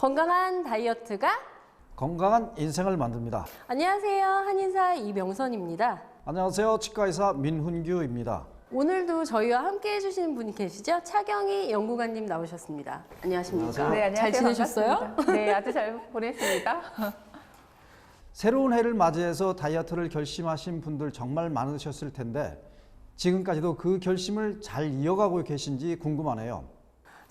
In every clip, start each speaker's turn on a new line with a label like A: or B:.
A: 건강한 다이어트가
B: 건강한 인생을 만듭니다.
A: 안녕하세요. 한인사 이명선입니다.
B: 안녕하세요. 치과의사 민훈규입니다.
A: 오늘도 저희와 함께 해주시는 분이 계시죠? 차경희 연구관님 나오셨습니다. 안녕하십니까?
B: 안녕하세요.
C: 네, 안녕하세요.
A: 잘 지내셨어요?
C: 반갑습니다. 네, 아주 잘 보냈습니다.
B: 새로운 해를 맞이해서 다이어트를 결심하신 분들 정말 많으셨을 텐데 지금까지도 그 결심을 잘 이어가고 계신지 궁금하네요.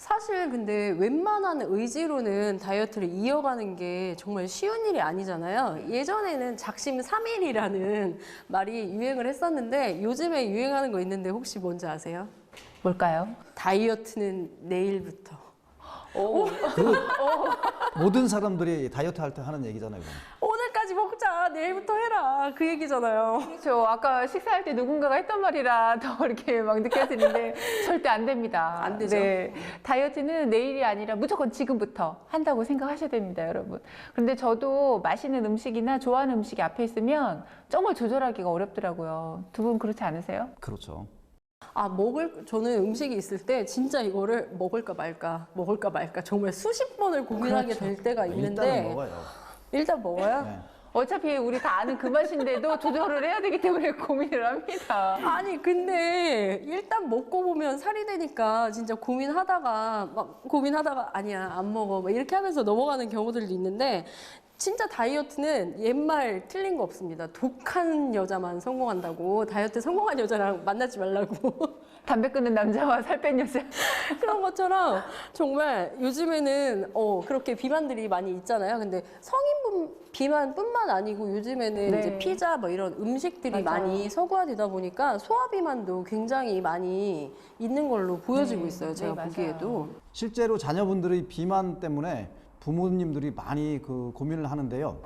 A: 사실 근데 웬만한 의지로는 다이어트를 이어가는 게 정말 쉬운 일이 아니잖아요. 예전에는 작심 삼일이라는 말이 유행을 했었는데 요즘에 유행하는 거 있는데 혹시 뭔지 아세요?
C: 뭘까요?
A: 다이어트는 내일부터.
C: 오,
B: 그 모든 사람들이 다이어트 할 때 하는 얘기잖아요. 그건.
A: 먹자. 내일부터 해라. 그 얘기잖아요.
C: 그렇죠. 아까 식사할 때 누군가가 했던 말이라 더 이렇게 막 느껴지는데 절대 안 됩니다.
A: 안 되죠.
C: 네, 다이어트는 내일이 아니라 무조건 지금부터 한다고 생각하셔야 됩니다, 여러분. 그런데 저도 맛있는 음식이나 좋아하는 음식이 앞에 있으면 정말 조절하기가 어렵더라고요. 두 분 그렇지 않으세요?
B: 그렇죠.
A: 아, 먹을, 저는 음식이 있을 때 진짜 이거를 먹을까 말까, 먹을까 말까 정말 수십 번을 고민하게 될 때가 있는데
B: 일단은 먹어요.
A: 일단 먹어요?
B: 네.
C: 어차피 우리 다 아는 그 맛인데도 조절을 해야 되기 때문에 고민을 합니다.
A: 아니 근데 일단 먹고 보면 살이 되니까 진짜 고민하다가 막 고민하다가 아니야 안 먹어 막 이렇게 하면서 넘어가는 경우들도 있는데 진짜 다이어트는 옛말 틀린 거 없습니다. 독한 여자만 성공한다고 다이어트 성공한 여자랑 만나지 말라고
C: 담배 끊는 남자와 살 뺀 여자.
A: 그런 것처럼 정말 요즘에는 어 그렇게 비만들이 많이 있잖아요. 근데 성인 비만뿐만 아니고 요즘에는
C: 네.
A: 이제 피자 뭐 이런 음식들이
C: 맞아요.
A: 많이 서구화되다 보니까 소화 비만도 굉장히 많이 있는 걸로 보여지고
C: 네.
A: 있어요.
C: 네,
A: 제가
C: 맞아요.
A: 보기에도.
B: 실제로 자녀분들이 비만 때문에 부모님들이 많이 그 고민을 하는데요.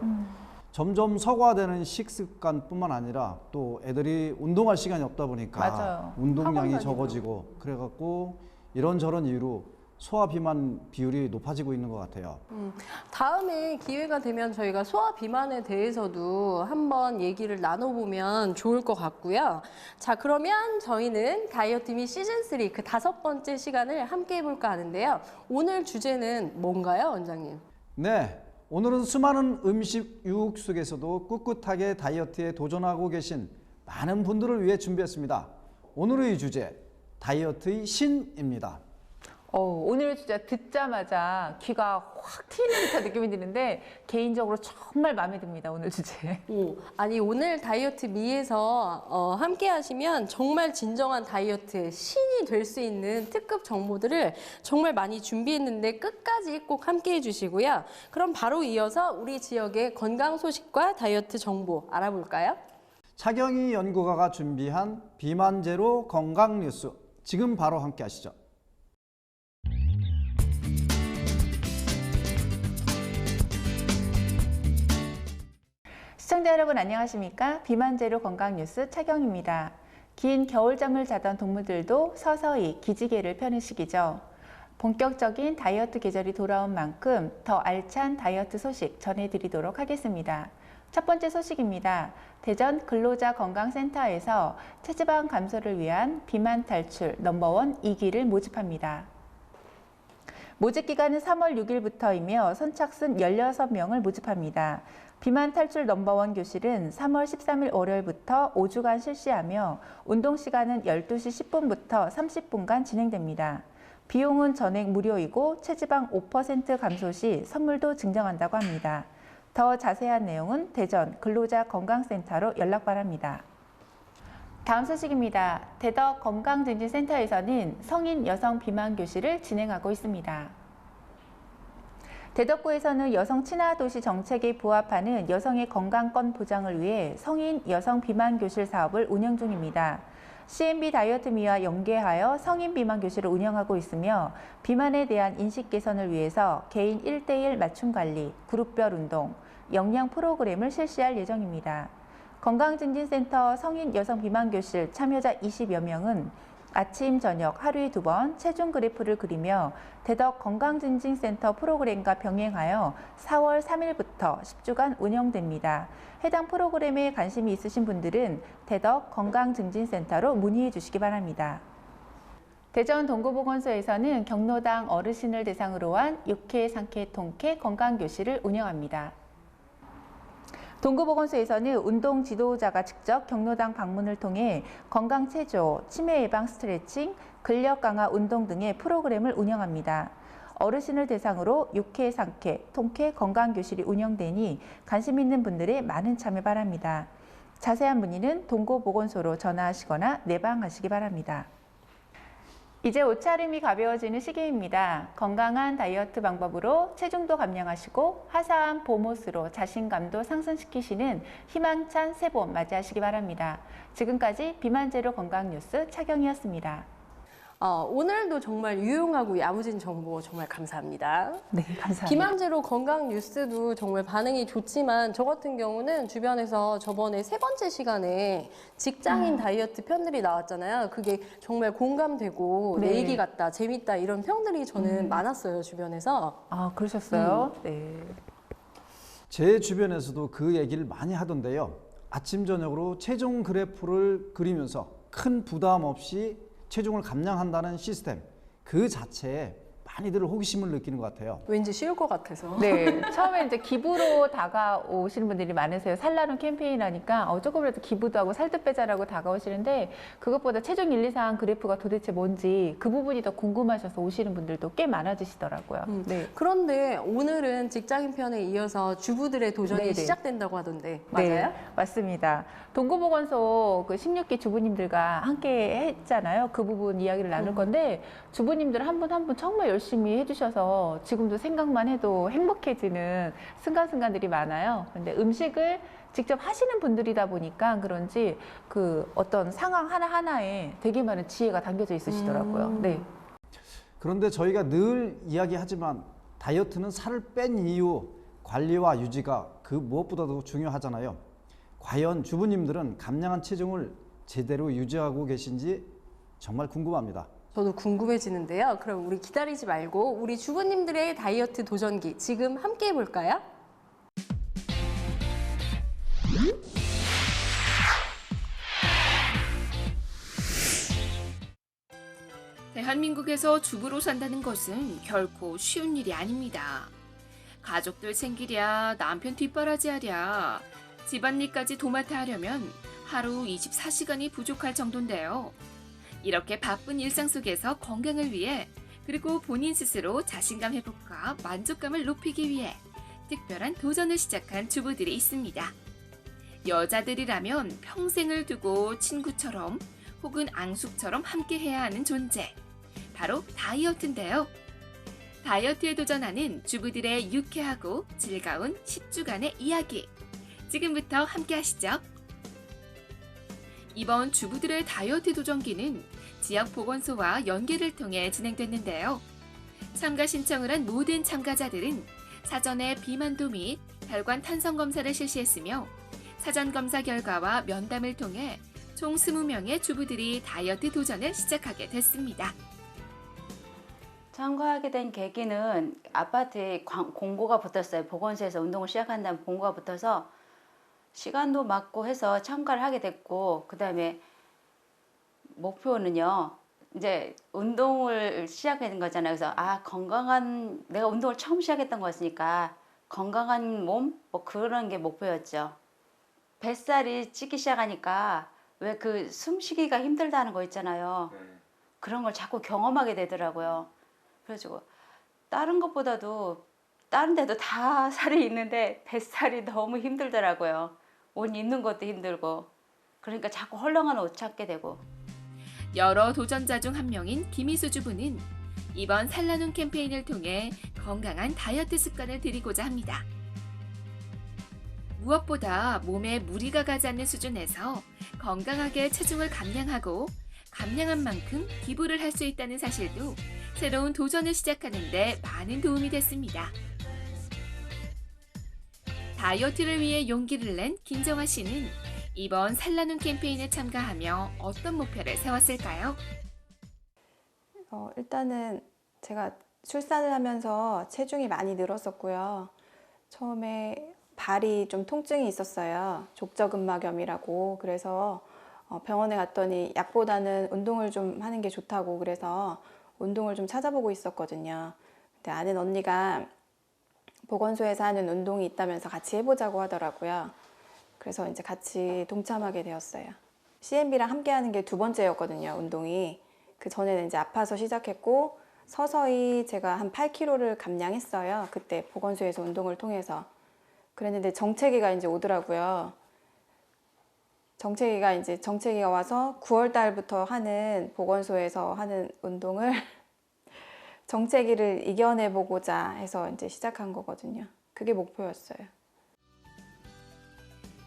B: 점점 서구화되는 식습관뿐만 아니라 또 애들이 운동할 시간이 없다 보니까
C: 맞아요.
B: 운동량이. 적어지고 그래갖고 이런저런 이유로 소화 비만 비율이 높아지고 있는 것 같아요.
A: 음, 다음에 기회가 되면 저희가 소화 비만에 대해서도 한번 얘기를 나눠보면 좋을 것 같고요. 자, 그러면 저희는 다이어트 미 시즌 3 그 다섯 번째 시간을 함께 해볼까 하는데요. 오늘 주제는 뭔가요, 원장님?
B: 네, 오늘은 수많은 음식 유혹 속에서도 꿋꿋하게 다이어트에 도전하고 계신 많은 분들을 위해 준비했습니다. 오늘의 주제 다이어트의 신입니다.
C: 어, 오늘 진짜 듣자마자 귀가 확 트이는 듯한 느낌이 드는데 개인적으로 정말 마음에 듭니다. 오늘 주제.
A: 오, 아니 오늘 다이어트 미에서 어, 함께 하시면 정말 진정한 다이어트의 신이 될 수 있는 특급 정보들을 정말 많이 준비했는데 끝까지 꼭 함께 해주시고요. 그럼 바로 이어서 우리 지역의 건강 소식과 다이어트 정보 알아볼까요?
B: 차경희 연구가가 준비한 비만 제로 건강 뉴스 지금 바로 함께 하시죠.
C: 시청자 여러분 안녕하십니까? 비만제로 건강 뉴스 차경입니다. 긴 겨울잠을 자던 동물들도 서서히 기지개를 펴는 시기죠. 본격적인 다이어트 계절이 돌아온 만큼 더 알찬 다이어트 소식 전해드리도록 하겠습니다. 첫 번째 소식입니다. 대전 근로자 건강센터에서 체지방 감소를 위한 비만 탈출 넘버원 2기를 모집합니다. 모집 기간은 3월 6일부터이며 선착순 16명을 모집합니다. 비만 탈출 넘버원 교실은 3월 13일 월요일부터 5주간 실시하며 운동 시간은 12시 10분부터 30분간 진행됩니다. 비용은 전액 무료이고 체지방 5% 감소 시 선물도 증정한다고 합니다. 더 자세한 내용은 대전 근로자 건강센터로 연락 바랍니다. 다음 소식입니다. 대덕 건강증진센터에서는 성인 여성 비만 교실을 진행하고 있습니다. 대덕구에서는 여성 친화 도시 정책에 부합하는 여성의 건강권 보장을 위해 성인 여성 비만 교실 사업을 운영 중입니다. CMB 다이어트미와 연계하여 성인 비만 교실을 운영하고 있으며 비만에 대한 인식 개선을 위해서 개인 1대1 맞춤 관리, 그룹별 운동, 영양 프로그램을 실시할 예정입니다. 건강증진센터 성인 여성 비만 교실 참여자 20여 명은 아침, 저녁 하루에 두 번 체중 그래프를 그리며 대덕 건강증진센터 프로그램과 병행하여 4월 3일부터 10주간 운영됩니다. 해당 프로그램에 관심이 있으신 분들은 대덕 건강증진센터로 문의해 주시기 바랍니다. 대전 동구보건소에서는 경로당 어르신을 대상으로 한 육회, 상쾌, 통쾌 건강교실을 운영합니다. 동구보건소에서는 운동 지도자가 직접 경로당 방문을 통해 건강 체조, 치매 예방 스트레칭, 근력 강화 운동 등의 프로그램을 운영합니다. 어르신을 대상으로 육회, 상쾌, 통쾌 건강 교실이 운영되니 관심 있는 분들의 많은 참여 바랍니다. 자세한 문의는 동구보건소로 전화하시거나 내방하시기 바랍니다. 이제 옷차림이 가벼워지는 시기입니다. 건강한 다이어트 방법으로 체중도 감량하시고 화사한 봄옷으로 자신감도 상승시키시는 희망찬 새봄 맞이하시기 바랍니다. 지금까지 비만제로 건강 뉴스 차경이었습니다.
A: 어, 오늘도 정말 유용하고 야무진 정보 정말 감사합니다.
C: 네, 감사합니다.
A: 비만제로 건강 뉴스도 정말 반응이 좋지만 저 같은 경우는 주변에서 저번에 세 번째 시간에 직장인 다이어트 편들이 나왔잖아요. 그게 정말 공감되고
C: 네.
A: 내 얘기 같다, 재밌다 이런 평들이 저는
C: 음.
A: 많았어요 주변에서.
C: 아, 그러셨어요? 네.
B: 제 주변에서도 그 얘기를 많이 하던데요. 아침 저녁으로 체중 그래프를 그리면서 큰 부담 없이 체중을 감량한다는 시스템 그 자체에 많이들 호기심을 느끼는 것 같아요.
A: 왠지 쉬울 것 같아서.
C: 네, 처음에 이제 기부로 다가오시는 분들이 많으세요. 살라는 캠페인 하니까 어, 조금이라도 기부도 하고 살도 빼자라고 다가오시는데 그것보다 체중 1, 2, 4 그래프가 도대체 뭔지 그 부분이 더 궁금하셔서 오시는 분들도 꽤 많아지시더라고요.
A: 음.
C: 네.
A: 그런데 오늘은 직장인 편에 이어서 주부들의 도전이
C: 네네.
A: 시작된다고 하던데 맞아요?
C: 네, 맞습니다. 동구보건소 그 16기 주부님들과 함께 했잖아요. 그 부분 이야기를 나눌
A: 음.
C: 건데 주부님들 한 분 한 분 정말 열심히 해주셔서 지금도 생각만 해도 행복해지는 순간순간들이 많아요. 근데 음식을 직접 하시는 분들이다 보니까 그런지 그 어떤 상황 하나하나에 되게 많은 지혜가 담겨져 있으시더라고요.
A: 음.
C: 네.
B: 그런데 저희가 늘 이야기하지만 다이어트는 살을 뺀 이후 관리와 유지가 그 무엇보다도 중요하잖아요. 과연 주부님들은 감량한 체중을 제대로 유지하고 계신지 정말 궁금합니다.
A: 저도 궁금해지는데요. 그럼 우리 기다리지 말고 우리 주부님들의 다이어트 도전기 지금 함께 해볼까요?
D: 대한민국에서 주부로 산다는 것은 결코 쉬운 일이 아닙니다. 가족들 챙기랴, 남편 뒷바라지 하랴, 집안일까지 도맡아 하려면 하루 24시간이 부족할 정도인데요. 이렇게 바쁜 일상 속에서 건강을 위해 그리고 본인 스스로 자신감 회복과 만족감을 높이기 위해 특별한 도전을 시작한 주부들이 있습니다. 여자들이라면 평생을 두고 친구처럼 혹은 앙숙처럼 함께 해야 하는 존재. 바로 다이어트인데요. 다이어트에 도전하는 주부들의 유쾌하고 즐거운 10주간의 이야기. 지금부터 함께 하시죠. 이번 주부들의 다이어트 도전기는 지역 보건소와 연계를 통해 진행됐는데요. 참가 신청을 한 모든 참가자들은 사전에 비만도 및 혈관 탄성 검사를 실시했으며 사전 검사 결과와 면담을 통해 총 20명의 주부들이 다이어트 도전을 시작하게 됐습니다.
E: 참가하게 된 계기는 아파트에 광- 공고가 붙었어요. 보건소에서 운동을 시작한다는 공고가 붙어서 시간도 맞고 해서 참가를 하게 됐고 그 다음에 목표는요. 이제 운동을 된 거잖아요. 그래서 아 건강한 내가 운동을 처음 시작했던 거였으니까 건강한 몸 뭐 그런 게 목표였죠. 뱃살이 찌기 시작하니까 왜 그 숨쉬기가 힘들다는 거 있잖아요. 그런 걸 자꾸 경험하게 되더라고요. 그래가지고 다른 것보다도 다른 데도 다 살이 있는데 뱃살이 너무 힘들더라고요. 옷 입는 것도 힘들고 그러니까 자꾸 헐렁한 옷 찾게 되고
D: 여러 도전자 중 한 명인 김희수 주부는 이번 살라눈 캠페인을 통해 건강한 다이어트 습관을 들이고자 합니다. 무엇보다 몸에 무리가 가지 않는 수준에서 건강하게 체중을 감량하고 감량한 만큼 기부를 할 수 있다는 사실도 새로운 도전을 시작하는데 많은 도움이 됐습니다. 다이어트를 위해 용기를 낸 김정아 씨는 이번 살라눈 캠페인에 참가하며 어떤 목표를 세웠을까요?
F: 어, 일단은 제가 출산을 하면서 체중이 많이 늘었었고요. 처음에 발이 좀 통증이 있었어요. 족저근막염이라고. 그래서 어, 병원에 갔더니 약보다는 운동을 좀 하는 게 좋다고 그래서 운동을 좀 찾아보고 있었거든요. 근데 아는 언니가 보건소에서 하는 운동이 있다면서 같이 해보자고 하더라고요. 그래서 이제 같이 동참하게 되었어요. CMB랑 함께 하는 게 두 번째였거든요, 운동이. 그 전에는 이제 아파서 시작했고, 서서히 제가 한 8kg를 감량했어요. 그때 보건소에서 운동을 통해서. 그랬는데 정체기가 이제 오더라고요. 정체기가 이제 정체기가 와서 9월 달부터 하는 보건소에서 하는 운동을 정체기를 이겨내 보고자 해서 이제 시작한 거거든요. 그게 목표였어요.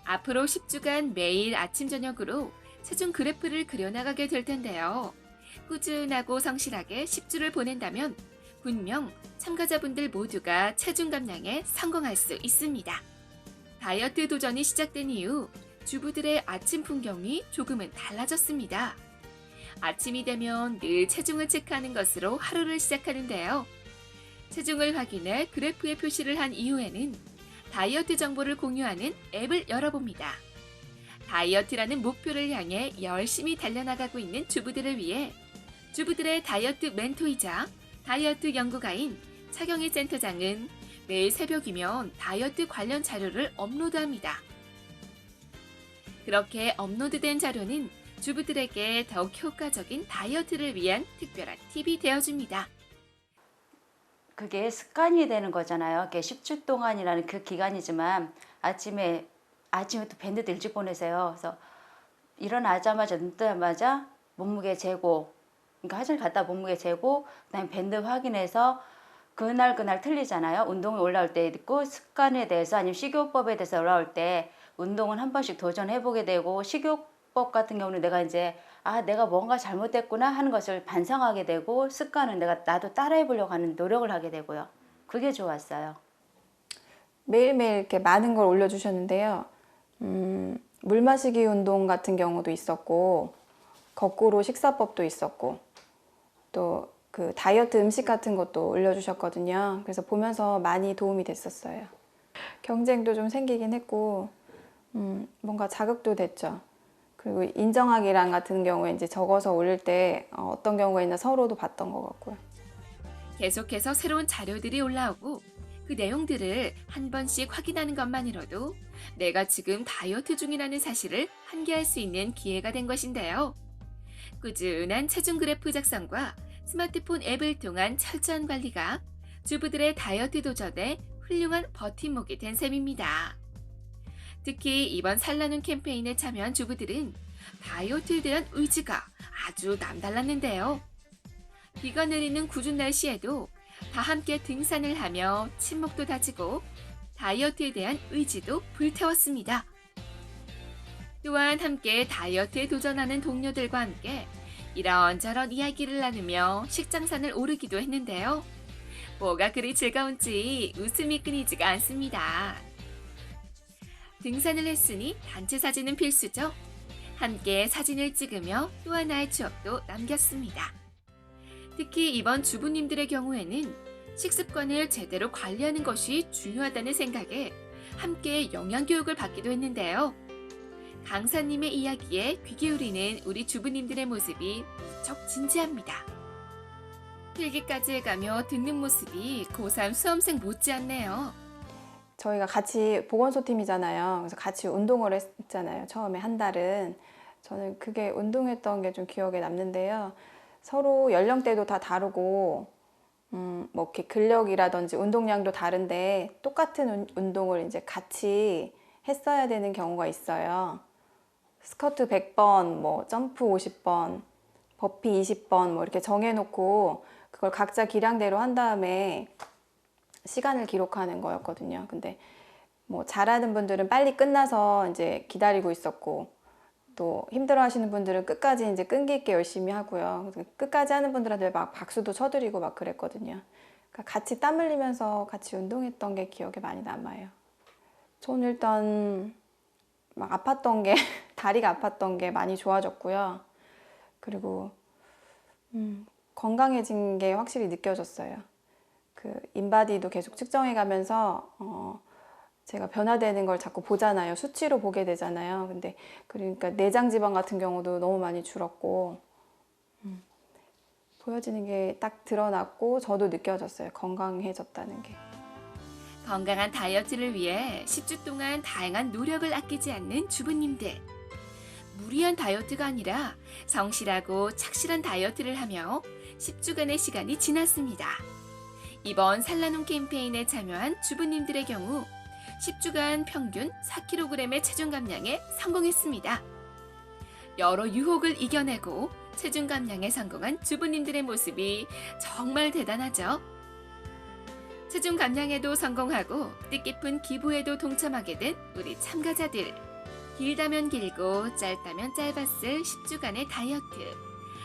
D: 앞으로 10주간 매일 아침 저녁으로 체중 그래프를 그려나가게 될 텐데요. 꾸준하고 성실하게 10주를 보낸다면 분명 참가자분들 모두가 체중 감량에 성공할 수 있습니다. 다이어트 도전이 시작된 이후 주부들의 아침 풍경이 조금은 달라졌습니다. 아침이 되면 늘 체중을 체크하는 것으로 하루를 시작하는데요. 체중을 확인해 그래프에 표시를 한 이후에는 다이어트 정보를 공유하는 앱을 열어봅니다. 다이어트라는 목표를 향해 열심히 달려나가고 있는 주부들을 위해 주부들의 다이어트 멘토이자 다이어트 연구가인 차경희 센터장은 매일 새벽이면 다이어트 관련 자료를 업로드합니다. 그렇게 업로드된 자료는 주부들에게 더욱 효과적인 다이어트를 위한 특별한 팁이 되어줍니다.
E: 그게 습관이 되는 거잖아요. 그게 10주 동안이라는 그 기간이지만 아침에 아침에 또 밴드도 일찍 보내세요. 그래서 일어나자마자 눈 뜨자마자 몸무게 재고 그러니까 화장실 갔다 몸무게 재고 그다음에 밴드 확인해서 그날 그날 틀리잖아요. 운동이 올라올 때 있고 습관에 대해서 아니면 식이요법에 대해서 올라올 때 운동은 한 번씩 도전해 보게 되고 식이 요법 같은 경우는 내가 이제 아 내가 뭔가 잘못됐구나 하는 것을 반성하게 되고 습관은 내가 나도 따라해 보려고 하는 노력을 하게 되고요. 그게 좋았어요.
F: 매일매일 이렇게 많은 걸 올려주셨는데요. 음, 물 마시기 운동 같은 경우도 있었고, 거꾸로 식사법도 있었고, 또 그 다이어트 음식 같은 것도 올려주셨거든요. 그래서 보면서 많이 도움이 됐었어요. 경쟁도 좀 생기긴 했고, 음, 뭔가 자극도 됐죠. 그리고 인정하기란 같은 경우에 이제 적어서 올릴 때 어, 어떤 있나 서로도 봤던 것 같고요.
D: 계속해서 새로운 자료들이 올라오고 그 내용들을 한 번씩 확인하는 것만으로도 내가 지금 다이어트 중이라는 사실을 한계할 수 있는 기회가 된 것인데요. 꾸준한 체중 그래프 작성과 스마트폰 앱을 통한 철저한 관리가 주부들의 다이어트 도전에 훌륭한 버팀목이 된 셈입니다. 특히 이번 살라눈 캠페인에 참여한 주부들은 다이어트에 대한 의지가 아주 남달랐는데요. 비가 내리는 궂은 날씨에도 다 함께 등산을 하며 친목도 다지고 다이어트에 대한 의지도 불태웠습니다. 또한 함께 다이어트에 도전하는 동료들과 함께 이런저런 이야기를 나누며 식장산을 오르기도 했는데요. 뭐가 그리 즐거운지 웃음이 끊이지가 않습니다. 등산을 했으니 단체 사진은 필수죠. 함께 사진을 찍으며 또 하나의 추억도 남겼습니다. 특히 이번 주부님들의 경우에는 식습관을 제대로 관리하는 것이 중요하다는 생각에 함께 영양교육을 받기도 했는데요. 강사님의 이야기에 귀 기울이는 우리 주부님들의 모습이 무척 진지합니다. 필기까지 해가며 듣는 모습이 고3 수험생 못지않네요.
F: 저희가 같이 보건소 팀이잖아요. 그래서 같이 운동을 했잖아요. 처음에 한 달은. 저는 그게 운동했던 게 좀 기억에 남는데요. 서로 연령대도 다 다르고, 음, 뭐 이렇게 근력이라든지 운동량도 다른데 똑같은 운- 운동을 이제 같이 했어야 되는 경우가 있어요. 스쿼트 100번, 뭐 점프 50번, 버피 20번 뭐 이렇게 정해놓고 그걸 각자 기량대로 한 다음에 시간을 기록하는 거였거든요. 근데 뭐 잘하는 분들은 빨리 끝나서 이제 기다리고 있었고 또 힘들어 하시는 분들은 끝까지 이제 끈기 있게 열심히 하고요. 끝까지 하는 분들한테 막 박수도 쳐드리고 막 그랬거든요. 그러니까 같이 땀 흘리면서 같이 운동했던 게 기억에 많이 남아요. 저는 일단 막 아팠던 게 다리가 아팠던 게 많이 좋아졌고요. 그리고 음, 건강해진 게 확실히 느껴졌어요. 그 인바디도 계속 측정해 가면서 어, 제가 변화되는 걸 자꾸 보잖아요. 수치로 보게 되잖아요. 근데 그러니까 내장 지방 같은 경우도 너무 많이 줄었고 음, 보여지는 게 딱 드러났고 저도 느껴졌어요. 건강해졌다는 게.
D: 건강한 다이어트를 위해 10주 동안 다양한 노력을 아끼지 않는 주부님들. 무리한 다이어트가 아니라 성실하고 착실한 다이어트를 하며 10주간의 시간이 지났습니다. 이번 산라눔 캠페인에 참여한 주부님들의 경우 10주간 평균 4kg의 체중 감량에 성공했습니다. 여러 유혹을 이겨내고 체중 감량에 성공한 주부님들의 모습이 정말 대단하죠. 체중 감량에도 성공하고 뜻깊은 기부에도 동참하게 된 우리 참가자들. 길다면 길고 짧다면 짧았을 10주간의 다이어트.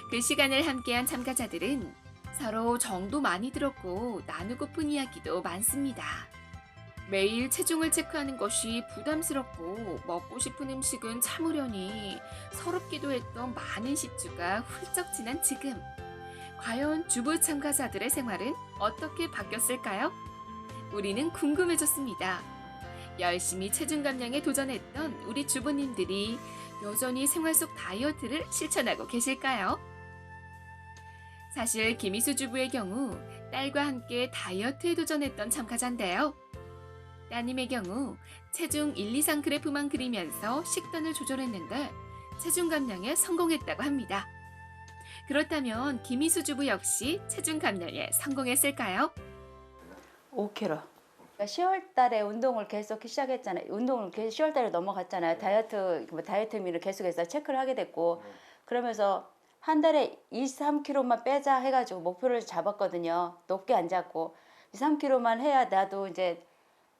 D: 그 시간을 함께한 참가자들은 서로 정도 많이 들었고 나누고픈 이야기도 많습니다. 매일 체중을 체크하는 것이 부담스럽고 먹고 싶은 음식은 참으려니 서럽기도 했던 많은 10주가 훌쩍 지난 지금. 과연 주부 참가자들의 생활은 어떻게 바뀌었을까요? 우리는 궁금해졌습니다. 열심히 체중 감량에 도전했던 우리 주부님들이 여전히 생활 속 다이어트를 실천하고 계실까요? 사실 김희수 주부의 경우 딸과 함께 다이어트에 도전했던 참가자인데요. 따님의 경우 체중 1, 2, 3그래프만 그리면서 식단을 조절했는데 체중 감량에 성공했다고 합니다. 그렇다면 김희수 주부 역시 체중 감량에 성공했을까요?
E: 5kg. 그러니까 10월 달에 운동을 계속 시작했잖아요. 운동을 계속 10월 달에 넘어갔잖아요. 다이어트 뭐 다이어트 미를 계속해서 체크를 하게 됐고 그러면서 한 달에 2, 3kg만 빼자 해가지고 목표를 잡았거든요. 높게 안 잡고 2, 3kg만 해야 나도 이제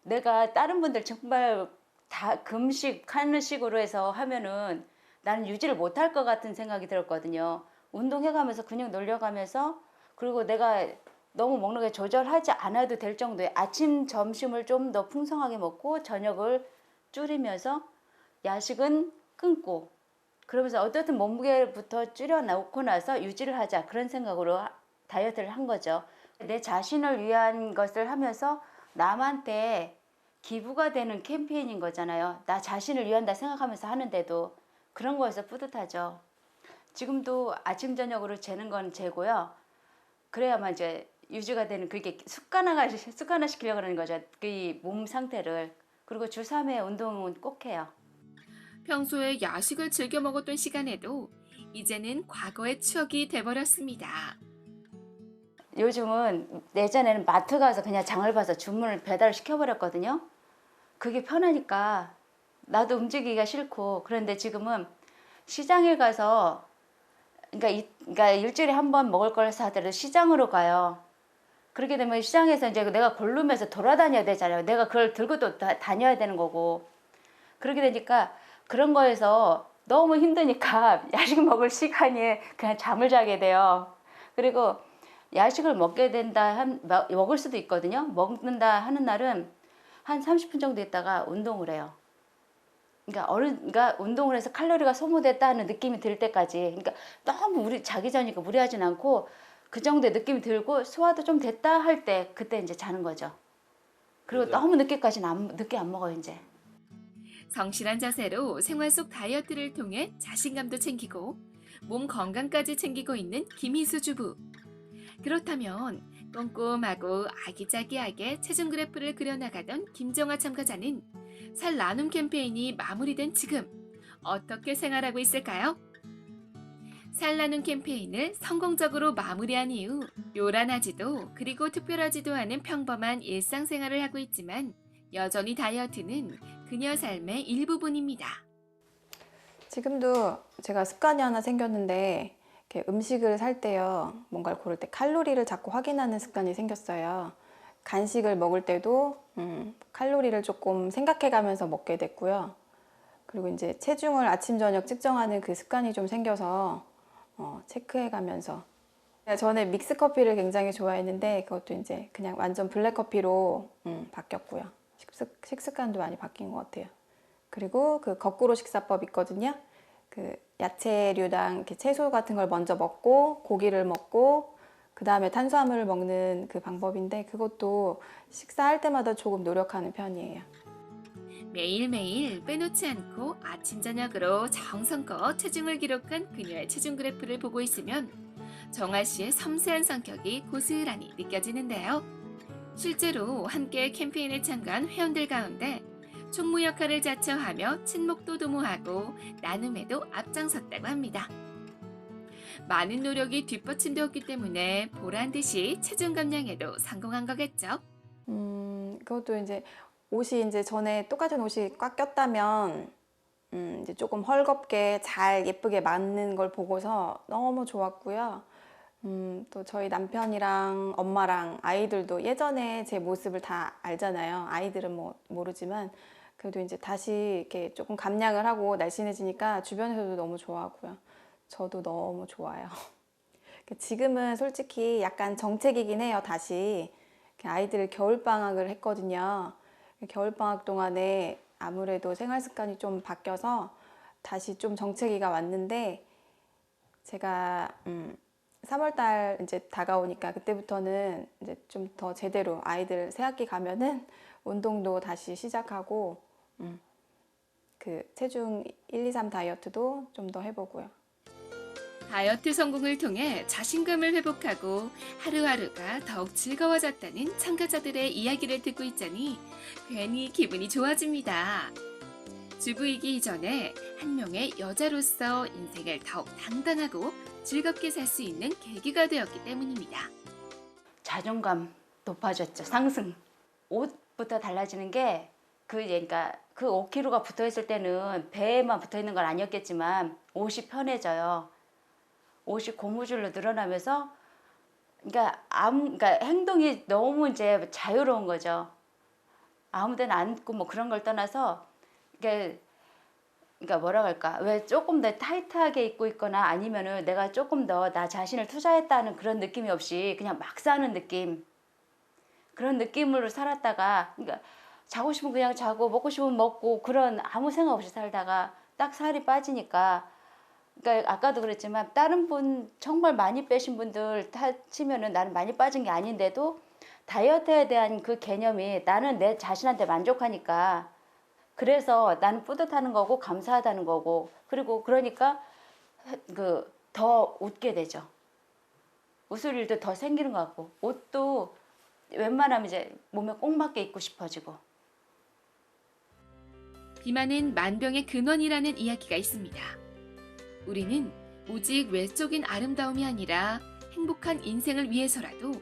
E: 내가 다른 분들 정말 다 금식 하는 식으로 해서 하면은 나는 유지를 못할 것 같은 생각이 들었거든요. 운동해가면서 근육 늘려가면서 그리고 내가 너무 먹는 게 조절하지 않아도 될 정도의 아침, 점심을 좀 더 풍성하게 먹고 저녁을 줄이면서 야식은 끊고 그러면서 어떻든 몸무게부터 줄여놓고 나서 유지를 하자 그런 생각으로 하- 다이어트를 한 거죠. 내 자신을 위한 것을 하면서 남한테 기부가 되는 캠페인인 거잖아요. 나 자신을 위한다 생각하면서 하는데도 그런 거에서 뿌듯하죠. 지금도 아침 저녁으로 재는 건 재고요. 그래야만 이제 유지가 되는 그게 습관화가 습관화 시키려고 그러는 거죠. 그 몸 상태를 그리고 주 3회 운동은 꼭 해요.
D: 평소에 야식을 즐겨 먹었던 시간에도 이제는 과거의 추억이 돼버렸습니다.
E: 요즘은 예전에는 마트 가서 그냥 장을 봐서 주문을 배달을 시켜버렸거든요. 그게 편하니까 나도 움직이기가 싫고 그런데 지금은 시장에 가서 그러니까, 이, 그러니까 일주일에 한 번 먹을 걸 사더라도 시장으로 가요. 그렇게 되면 시장에서 이제 내가 고르면서 돌아다녀야 되잖아요. 내가 그걸 들고 또 다, 다녀야 되는 거고. 그렇게 되니까 그런 거에서 너무 힘드니까 야식 먹을 시간에 그냥 잠을 자게 돼요. 그리고 야식을 먹게 된다 한 먹- 먹을 수도 있거든요. 먹는다 하는 날은 한 30분 정도 있다가 운동을 해요. 그러니까 어른 그러니까 운동을 해서 칼로리가 소모됐다는 느낌이 들 때까지 그러니까 너무 우리 자기 전이니까 무리하진 않고 그 정도의 느낌이 들고 소화도 좀 됐다 할 때 그때 이제 자는 거죠. 그리고 너무 늦게까지는 안, 늦게 안 먹어요 이제.
D: 성실한 자세로 생활 속 다이어트를 통해 자신감도 챙기고 몸 건강까지 챙기고 있는 김희수 주부. 그렇다면 꼼꼼하고 아기자기하게 체중 그래프를 그려나가던 김정아 참가자는 살 나눔 캠페인이 마무리된 지금 어떻게 생활하고 있을까요? 살 나눔 캠페인을 성공적으로 마무리한 이후 요란하지도 그리고 특별하지도 않은 평범한 일상생활을 하고 있지만 여전히 다이어트는 그녀 삶의 일부분입니다.
F: 지금도 제가 습관이 하나 생겼는데 음식을 살 때요 뭔가를 고를 때 칼로리를 자꾸 확인하는 습관이 생겼어요. 간식을 먹을 때도 음, 칼로리를 조금 생각해 가면서 먹게 됐고요. 그리고 이제 체중을 아침 저녁 측정하는 그 습관이 좀 생겨서 어, 체크해 가면서. 전에 믹스 커피를 굉장히 좋아했는데 그것도 이제 그냥 완전 블랙 커피로 음, 바뀌었고요 식습, 식습 관도 많이 바뀐 것 같아요 그리고 그 거꾸로 식사법 있거든요. 그 야채류랑 이렇게 채소 같은 걸 먼저 먹고 고기를 먹고 그 다음에 탄수화물을 먹는 그 방법인데 그것도 식사할 때마다 조금 노력하는 편이에요.
D: 매일매일 빼놓지 않고 아침 저녁으로 정성껏 체중을 기록한 그녀의 체중 그래프를 보고 있으면 정아 씨의 섬세한 성격이 고스란히 느껴지는데요. 실제로 함께 캠페인에 참가한 회원들 가운데 총무 역할을 자처하며 친목도 도모하고 나눔에도 앞장섰다고 합니다. 많은 노력이 뒷받침되었기 때문에 보란 듯이 체중 감량에도 성공한 거겠죠.
F: 음, 그것도 이제 옷이 이제 전에 똑같은 옷이 꽉 꼈다면 음, 이제 조금 헐겁게 잘 예쁘게 맞는 걸 보고서 너무 좋았고요. 음, 또 저희 남편이랑 엄마랑 아이들도 예전에 제 모습을 다 알잖아요. 아이들은 뭐 모르지만 그래도 이제 다시 이렇게 조금 감량을 하고 날씬해지니까 주변에서도 너무 좋아하고요. 저도 너무 좋아요. 지금은 솔직히 약간 정책이긴 해요, 다시. 아이들 겨울 방학을 했거든요. 겨울 방학 동안에 아무래도 생활 습관이 좀 바뀌어서 다시 좀 정체기가 왔는데 제가 음 3월달 이제 다가오니까 그때부터는 이제 좀 더 제대로 아이들 새학기 가면은 운동도 다시 시작하고 음, 그 체중 1, 2, 3 다이어트도 좀 더 해보고요.
D: 다이어트 성공을 통해 자신감을 회복하고 하루하루가 더욱 즐거워졌다는 참가자들의 이야기를 듣고 있자니 괜히 기분이 좋아집니다. 주부이기 이전에 한 명의 여자로서 인생을 더욱 당당하고 즐겁게 살 수 있는 계기가 되었기 때문입니다.
E: 자존감 높아졌죠. 상승. 옷부터 달라지는 게 그 그러니까 그 5kg가 붙어 있을 때는 배에만 붙어 있는 건 아니었겠지만 옷이 편해져요. 옷이 고무줄로 늘어나면서 그러니까 아무 그러니까 행동이 너무 이제 자유로운 거죠. 아무데나 앉고 뭐 그런 걸 떠나서 이게 그러니까 뭐라 할까? 왜 조금 더 타이트하게 입고 있거나 아니면은 내가 조금 더 나 자신을 투자했다는 그런 느낌이 없이 그냥 막 사는 느낌. 그런 느낌으로 살았다가 그러니까 자고 싶으면 그냥 자고 먹고 싶으면 먹고 그런 아무 생각 없이 살다가 딱 살이 빠지니까 그러니까 아까도 그랬지만 다른 분 정말 많이 빼신 분들 다 치면은 나는 많이 빠진 게 아닌데도 다이어트에 대한 그 개념이 나는 내 자신한테 만족하니까 그래서 나는 뿌듯하는 거고 감사하다는 거고 그리고 그러니까 그 더 웃게 되죠. 웃을 일도 더 생기는 것 같고 옷도 웬만하면 이제 몸에 꼭 맞게 입고 싶어지고
D: 비만은 만병의 근원이라는 이야기가 있습니다. 우리는 오직 외적인 아름다움이 아니라 행복한 인생을 위해서라도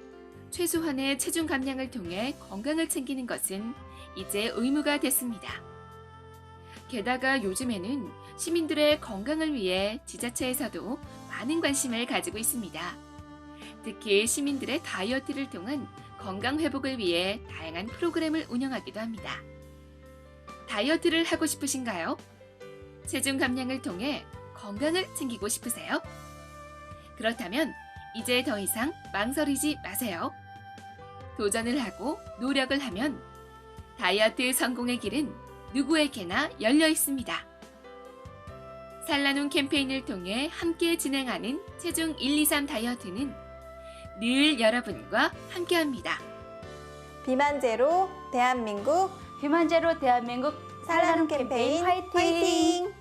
D: 최소한의 체중 감량을 통해 건강을 챙기는 것은 이제 의무가 됐습니다. 게다가 요즘에는 시민들의 건강을 위해 지자체에서도 많은 관심을 가지고 있습니다. 특히 시민들의 다이어트를 통한 건강 회복을 위해 다양한 프로그램을 운영하기도 합니다. 다이어트를 하고 싶으신가요? 체중 감량을 통해 건강을 챙기고 싶으세요? 그렇다면 이제 더 이상 망설이지 마세요. 도전을 하고 노력을 하면 다이어트 성공의 길은 누구에게나 열려 있습니다. 산라눔 캠페인을 통해 함께 진행하는 체중 123 다이어트는 늘 여러분과 함께합니다.
F: 비만 제로 대한민국
E: 비만 제로 대한민국
F: 살라눔 캠페인 화이팅!